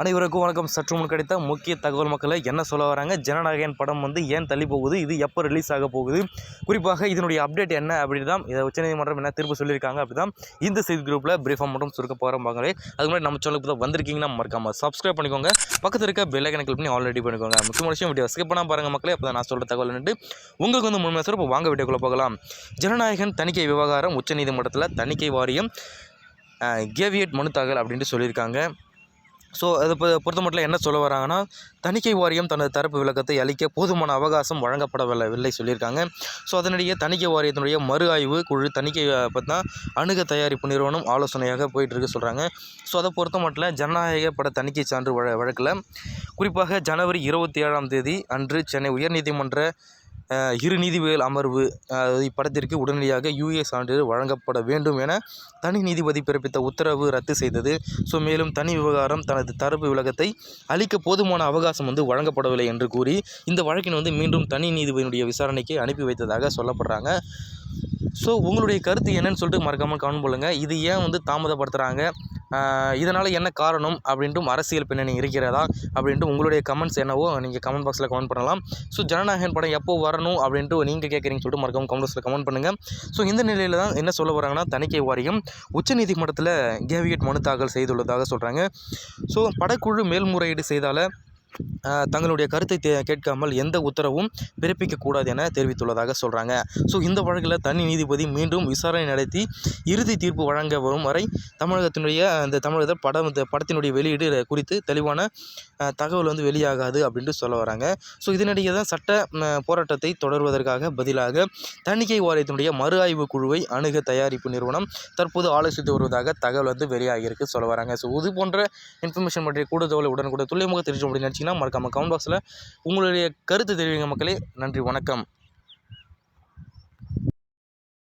அனைவருக்கும் வணக்கம். சற்று முன் கிடைத்த முக்கிய தகவல் மக்களை என்ன சொல்ல வராங்க? ஜனநாயகன் படம் வந்து ஏன் தள்ளி போகுது? இது எப்போ ரிலீஸ் ஆக போகுது? குறிப்பாக இதனுடைய அப்டேட் என்ன அப்படின்னு தான் இதை உச்சநீதிமன்றம் என்ன தீர்ப்பு சொல்லியிருக்காங்க அப்படி தான் இந்த செய்தி குரூப்பில் பிரீஃபாக மட்டும் சுருக்க போகிற மகளே அது மாதிரி நம்ம சேனலுக்கு தான் வந்திருக்கீங்கன்னா மறக்காமல் சப்ஸ்கிரைப் பண்ணிக்கோங்க. பக்கத்தில் இருக்க பெல் ஐக்கனை கிளிக் பண்ணி ஆல்ரெடி பண்ணிக்கோங்க. முக்கியமான விஷயம் வீடியோ ஸ்கிப் பண்ணால் பாருங்கள் மக்களே. அப்போ நான் சொல்கிற தகவல் நின்று உங்களுக்கு வந்து முழுமையாக சிறப்பு இப்போ வாங்க வீடியோக்குள்ளே போகலாம். ஜனநாயகன் தணிக்கை விவகாரம் உச்சநீதிமன்றத்தில் தணிக்கை வாரியம் கேவியட் மனு தாக்கல் அப்படின்ட்டு சொல்லியிருக்காங்க. ஸோ அதை பொறுத்த மட்டும் என்ன சொல்ல வராங்கன்னா தணிக்கை வாரியம் தனது தரப்பு விளக்கத்தை அளிக்க போதுமான அவகாசம் வழங்கப்படவில்லை சொல்லியிருக்காங்க. ஸோ அதனிடையே தணிக்கை வாரியத்தினுடைய மறு ஆய்வு குழு தணிக்கை பார்த்தா அணுக தயாரிப்பு நிறுவனம் ஆலோசனையாக போயிட்டுருக்கு சொல்கிறாங்க ஸோ அதை பொறுத்த மட்டும் ஜனநாயக பட தணிக்கை சான்று வழ வழக்கில். குறிப்பாக ஜனவரி இருபத்தி ஏழாம் தேதி அன்று சென்னை உயர்நீதிமன்ற இரு நீதிபதிகள் அமர்வு இப்படத்திற்கு உடனடியாக யூஏ சான்றிதழ் வழங்கப்பட வேண்டும் என தனி நீதிபதி பிறப்பித்த உத்தரவு ரத்து செய்தது. ஸோ மேலும் தனி விவகாரம் தனது தரப்பு விளக்கத்தை அளிக்க போதுமான அவகாசம் வந்து வழங்கப்படவில்லை என்று கூறி இந்த வழக்கின் வந்து மீண்டும் தனி நீதிபதியினுடைய விசாரணைக்கு அனுப்பி வைத்ததாக சொல்லப்படுறாங்க. ஸோ உங்களுடைய கருத்து என்னன்னு சொல்லிட்டு மறக்காமல் கவனம் பண்ணுங்கள் இது ஏன் வந்து தாமதப்படுத்துகிறாங்க இதனால் என்ன காரணம் அப்படின்ட்டும் அரசியல் பின்னணி இருக்கிறதா அப்படின்ட்டு உங்களுடைய கமெண்ட்ஸ் என்னவோ நீங்கள் கமெண்ட் பாக்ஸில் கமெண்ட் பண்ணலாம். ஸோ ஜனநாயகன் படம் எப்போ வரணும் அப்படின்ட்டு நீங்கள் கேட்குறீங்கன்னு சொல்லிட்டு மறக்காம கமெண்ட் பாக்ஸில் கமெண்ட் பண்ணுங்கள் ஸோ இந்த நிலையில் தான் என்ன சொல்ல வராங்கன்னா தணிக்கை வாரியம் உச்சநீதிமன்றத்தில் கேவியட் மனு தாக்கல் செய்துள்ளதாக சொல்கிறாங்க ஸோ படக்குழு மேல்முறையீடு செய்தால தங்களுடைய கருத்தை தே கேட்காமல் எந்த உத்தரவும் பிறப்பிக்கக்கூடாது என தெரிவித்துள்ளதாக சொல்கிறாங்க ஸோ இந்த வழக்கில் தனி நீதிபதி மீண்டும் விசாரணை நடத்தி இறுதி தீர்ப்பு வழங்க வரும் வரை தமிழகத்தினுடைய அந்த தமிழக படம் படத்தினுடைய வெளியீடு குறித்து தெளிவான தகவல் வந்து வெளியாகாது அப்படின்ட்டு சொல்ல வராங்க. ஸோ இதனிடையே தான் சட்ட போராட்டத்தை தொடர்வதற்காக பதிலாக தணிக்கை வாரியத்தினுடைய மறு ஆய்வு குழுவை அணுக தயாரிப்பு நிறுவனம் தற்போது ஆலோசித்து வருவதாக தகவல் வந்து வெளியாகியிருக்கு சொல்ல வராங்க. ஸோ இது போன்ற இன்ஃபர்மேஷன் பற்றிய கூடுதல் உடனுக்குடன் துல்லியமாக தெரிஞ்சு அப்படின்னு நினச்சிங்கன்னா மறக்காம கமெண்ட் பாக்ஸில் உங்களுடைய கருத்து தெரிவிங்க மக்களே. நன்றி வணக்கம்.